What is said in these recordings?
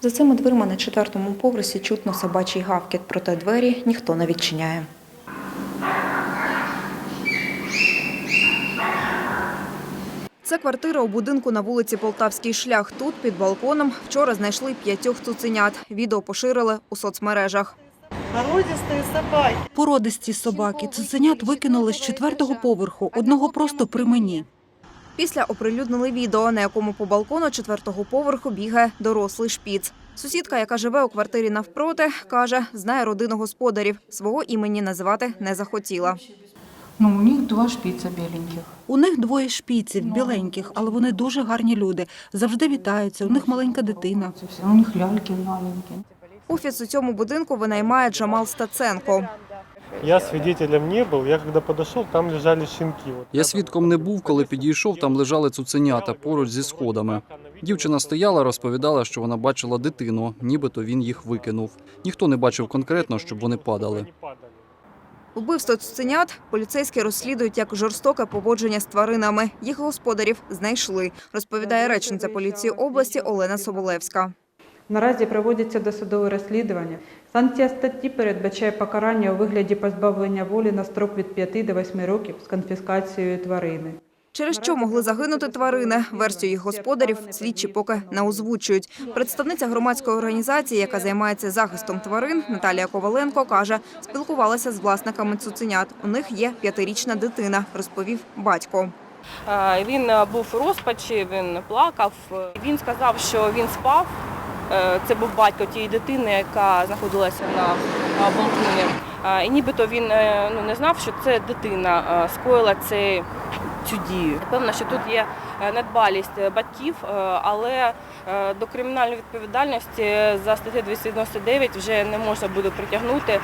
За цими дверима на четвертому поверсі чутно собачий гавкіт, проте двері ніхто не відчиняє. Це квартира у будинку на вулиці Полтавський шлях. Тут під балконом вчора знайшли п'ятьох цуценят. Відео поширили у соцмережах. Породистые собаки. Породисті собаки. Цуценят викинули з четвертого поверху, одного просто при мені. Після оприлюднили відео, на якому по балкону четвертого поверху бігає дорослий шпіц. Сусідка, яка живе у квартирі навпроти, каже, знає родину господарів. Свого імені називати не захотіла. Ну, у них два шпица беленьких. У них двоє шпіців, біленьких, але вони дуже гарні люди. Завжди вітаються. У них маленька дитина. У них ляльки маленькие. Офіс у цьому будинку винаймає Джамал Стаценко. Я свидетелем не был. Я когда подошел, там лежали щенки. Я свідком не був, коли підійшов, там лежали цуценята поруч зі сходами. Дівчина стояла, розповідала, що вона бачила дитину, нібито він їх викинув. Ніхто не бачив конкретно, щоб вони падали. Вбивство цуценят поліцейські розслідують як жорстоке поводження з тваринами. Їх господарів знайшли, розповідає речниця поліції області Олена Соболевська. Наразі проводяться досудове розслідування. Санкція статті передбачає покарання у вигляді позбавлення волі на строк від 5 до 8 років з конфіскацією тварини. Через що могли загинути тварини? Версію їх господарів слідчі поки не озвучують. Представниця громадської організації, яка займається захистом тварин, Наталія Коваленко каже, спілкувалася з власниками цуценят. У них є п'ятирічна дитина, розповів батько. Е, Він був у розпачі, він плакав. Він сказав, що він спав. Е, Це був батько тієї дитини, яка знаходилася на балконі. Е, І нібито він е, ну, не знав, що це дитина скоїла це, цю дію. Певно, що тут є надбалість батьків, але до кримінальної відповідальності за статтею 299 вже не можна буде притягнути.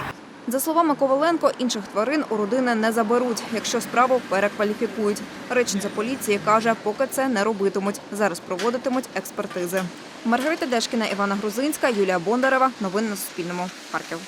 За словами Коваленко, інших тварин у родини не заберуть, якщо справу перекваліфікують. Речниця поліції каже, поки це не робитимуть. Зараз проводитимуть експертизи. Маргарита Дешкіна, Івана Грузинська, Юлія Бондарева. Новини на Суспільному. Харків.